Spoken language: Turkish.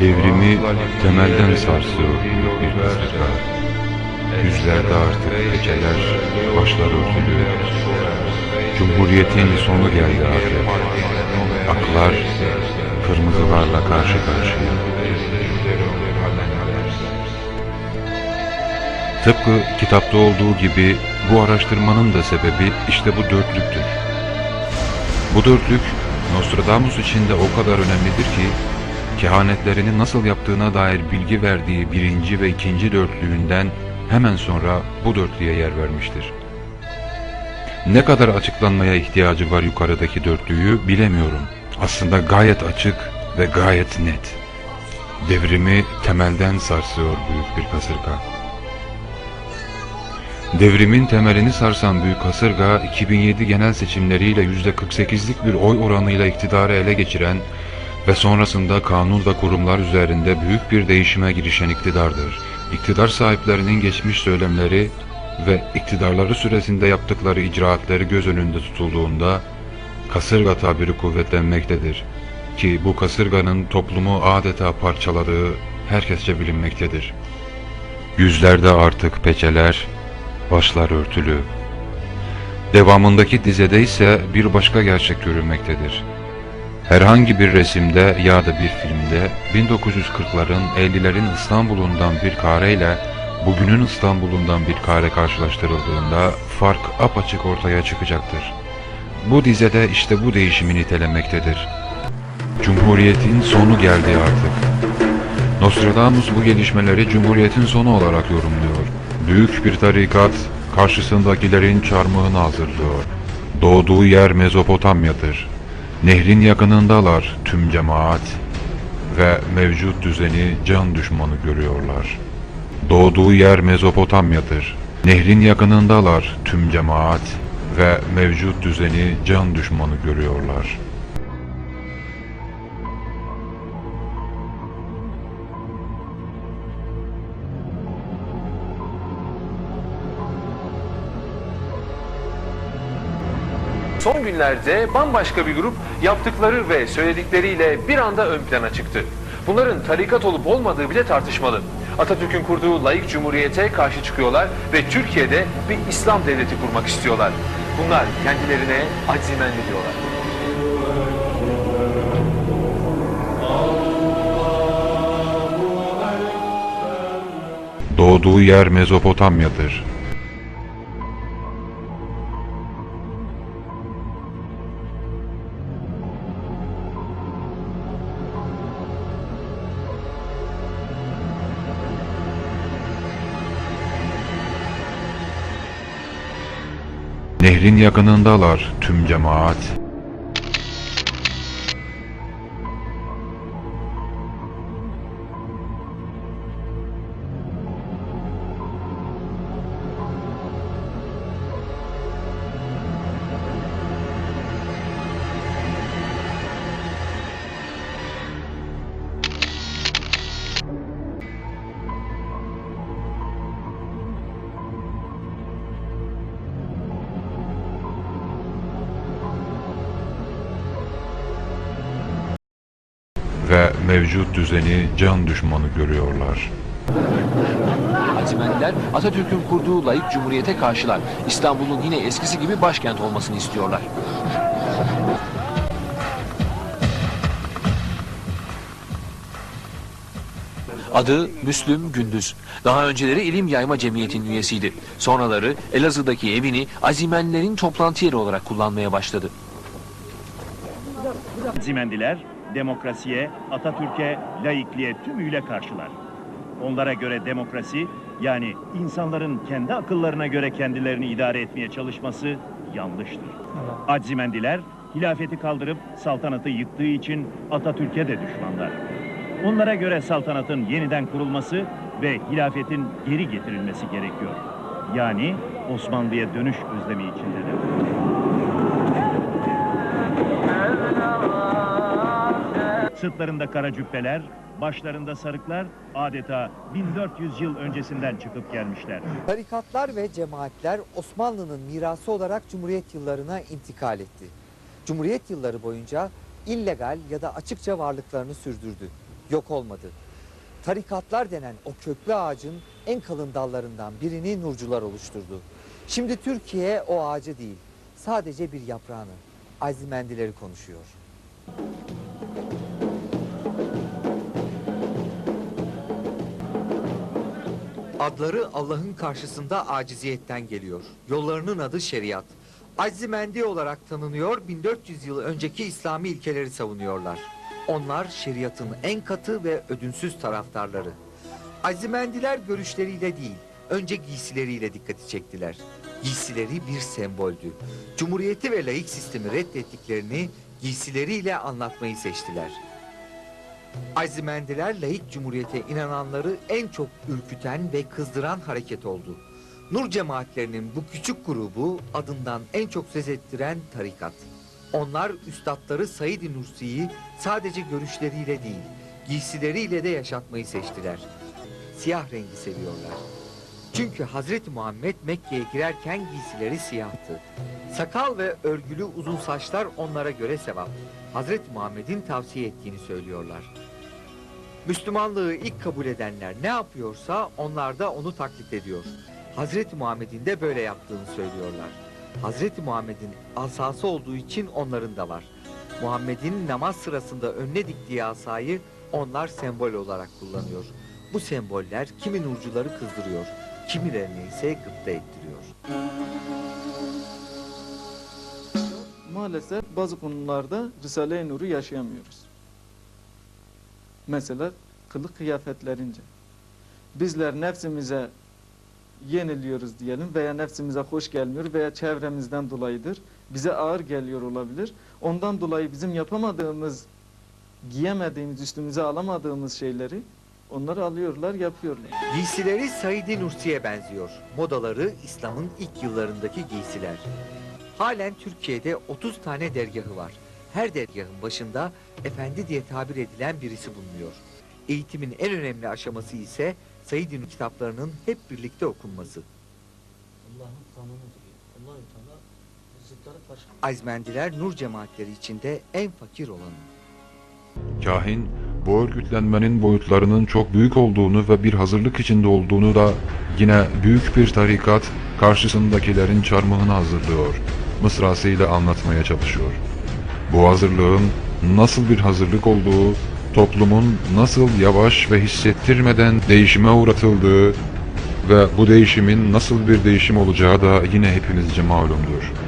Devrimi temelden sarsıyor büyük bir kasırga. Yüzlerde artık geceler, başlar örtülü. Cumhuriyetin sonu geldi artık. Aklar kırmızılarla karşı karşıya. Tıpkı kitapta olduğu gibi bu araştırmanın da sebebi işte bu dörtlüktür. Bu dörtlük Nostradamus için de o kadar önemlidir ki kehanetlerini nasıl yaptığına dair bilgi verdiği birinci ve ikinci dörtlüğünden hemen sonra bu dörtlüğe yer vermiştir. Ne kadar açıklanmaya ihtiyacı var yukarıdaki dörtlüğü bilemiyorum. Aslında gayet açık ve gayet net. Devrimi temelden sarsıyor büyük bir kasırga. Devrimin temelini sarsan büyük kasırga 2007 genel seçimleriyle %48'lik bir oy oranıyla iktidarı ele geçiren ve sonrasında kanun ve kurumlar üzerinde büyük bir değişime girişen iktidardır. İktidar sahiplerinin geçmiş söylemleri ve iktidarları süresinde yaptıkları icraatları göz önünde tutulduğunda kasırga tabiri kuvvetlenmektedir. Ki bu kasırganın toplumu adeta parçaladığı herkesçe bilinmektedir. Yüzlerde artık peçeler, başlar örtülü. Devamındaki dizede ise bir başka gerçek görülmektedir. Herhangi bir resimde ya da bir filmde 1940'ların 50'lerin İstanbul'undan bir kareyle bugünün İstanbul'undan bir kare karşılaştırıldığında fark apaçık ortaya çıkacaktır. Bu dizede işte bu değişimi nitelemektedir. Cumhuriyetin sonu geldi artık. Nostradamus bu gelişmeleri Cumhuriyet'in sonu olarak yorumluyor. Büyük bir tarikat karşısındakilerin çarmıhını hazırlıyor. Doğduğu yer Mezopotamya'dır. Nehrin yakınındalar tüm cemaat ve mevcut düzeni can düşmanı görüyorlar. Doğduğu yer Mezopotamya'dır. Nehrin yakınındalar tüm cemaat ve mevcut düzeni can düşmanı görüyorlar. Son günlerde bambaşka bir grup yaptıkları ve söyledikleriyle bir anda ön plana çıktı. Bunların tarikat olup olmadığı bile tartışmalı. Atatürk'ün kurduğu layık cumhuriyete karşı çıkıyorlar ve Türkiye'de bir İslam devleti kurmak istiyorlar. Bunlar kendilerine acimenli diyorlar. Doğduğu yer Mezopotamya'dır. Nehrin yakınındalar tüm cemaat. Ve mevcut düzeni can düşmanı görüyorlar. Azimenliler Atatürk'ün kurduğu layık cumhuriyete karşılar. İstanbul'un yine eskisi gibi başkent olmasını istiyorlar. Adı Müslüm Gündüz. Daha önceleri İlim Yayma Cemiyeti'nin üyesiydi. Sonraları Elazığ'daki evini Azimenlilerin toplantı yeri olarak kullanmaya başladı. Zimendiler demokrasiye, Atatürk'e, laikliğe tümüyle karşılar. Onlara göre demokrasi yani insanların kendi akıllarına göre kendilerini idare etmeye çalışması yanlıştır. Aczimendiler hilafeti kaldırıp saltanatı yıktığı için Atatürk'e de düşmanlar. Onlara göre saltanatın yeniden kurulması ve hilafetin geri getirilmesi gerekiyor. Yani Osmanlı'ya dönüş özlemi içindedir. Sırtlarında kara cübbeler, başlarında sarıklar adeta 1400 yıl öncesinden çıkıp gelmişler. Tarikatlar ve cemaatler Osmanlı'nın mirası olarak Cumhuriyet yıllarına intikal etti. Cumhuriyet yılları boyunca illegal ya da açıkça varlıklarını sürdürdü. yok olmadı. Tarikatlar denen o köklü ağacın en kalın dallarından birini nurcular oluşturdu. Şimdi Türkiye o ağacı değil, sadece bir yaprağını, azimendileri konuşuyor. Adları Allah'ın karşısında aciziyetten geliyor. Yollarının adı şeriat. Azimendi olarak tanınıyor, 1400 yıl önceki İslami ilkeleri savunuyorlar. Onlar şeriatın en katı ve ödünsüz taraftarları. Azimendiler görüşleriyle değil, önce giysileriyle dikkati çektiler. Giysileri bir semboldü. Cumhuriyeti ve laik sistemi reddettiklerini giysileriyle anlatmayı seçtiler. Azimendiler laik cumhuriyete inananları en çok ürküten ve kızdıran hareket oldu. Nur cemaatlerinin bu küçük grubu adından en çok söz ettiren tarikat. Onlar üstadları Said-i Nursi'yi sadece görüşleriyle değil, giysileriyle de yaşatmayı seçtiler. Siyah rengi seviyorlar. Çünkü Hazreti Muhammed Mekke'ye girerken giysileri siyahtı. Sakal ve örgülü uzun saçlar onlara göre sevap. Hazreti Muhammed'in tavsiye ettiğini söylüyorlar. Müslümanlığı ilk kabul edenler ne yapıyorsa onlar da onu taklit ediyor. Hazreti Muhammed'in de böyle yaptığını söylüyorlar. Hazreti Muhammed'in asası olduğu için onların da var. Muhammed'in namaz sırasında önüne diktiği asayı onlar sembol olarak kullanıyor. Bu semboller kimi nurcuları kızdırıyor, kimilerini ise gıpta ettiriyor. Maalesef bazı konularda Risale-i Nur'u yaşayamıyoruz. Mesela kılık kıyafetlerince. Bizler nefsimize yeniliyoruz diyelim veya nefsimize hoş gelmiyor veya çevremizden dolayıdır. Bize ağır geliyor olabilir. Ondan dolayı bizim yapamadığımız, giyemediğimiz, üstümüze alamadığımız şeyleri onları alıyorlar, yapıyorlar. Giysileri Said-i Nursi'ye benziyor. Modaları İslam'ın ilk yıllarındaki giysiler. Halen Türkiye'de 30 tane dergahı var. Her dergahın başında efendi diye tabir edilen birisi bulunuyor. Eğitimin en önemli aşaması ise Said-i Nur kitaplarının hep birlikte okunması. Allah'ın kanunudur. Allah-u Teala zıtları karşı Azmendiler Nur cemaatleri içinde en fakir olanı. Kahin, bu örgütlenmenin boyutlarının çok büyük olduğunu ve bir hazırlık içinde olduğunu da yine büyük bir tarikat karşısındakilerin çarmıhını hazırlıyor, mısrasıyla anlatmaya çalışıyor. Bu hazırlığın nasıl bir hazırlık olduğu, toplumun nasıl yavaş ve hissettirmeden değişime uğratıldığı ve bu değişimin nasıl bir değişim olacağı da yine hepinizce malumdur.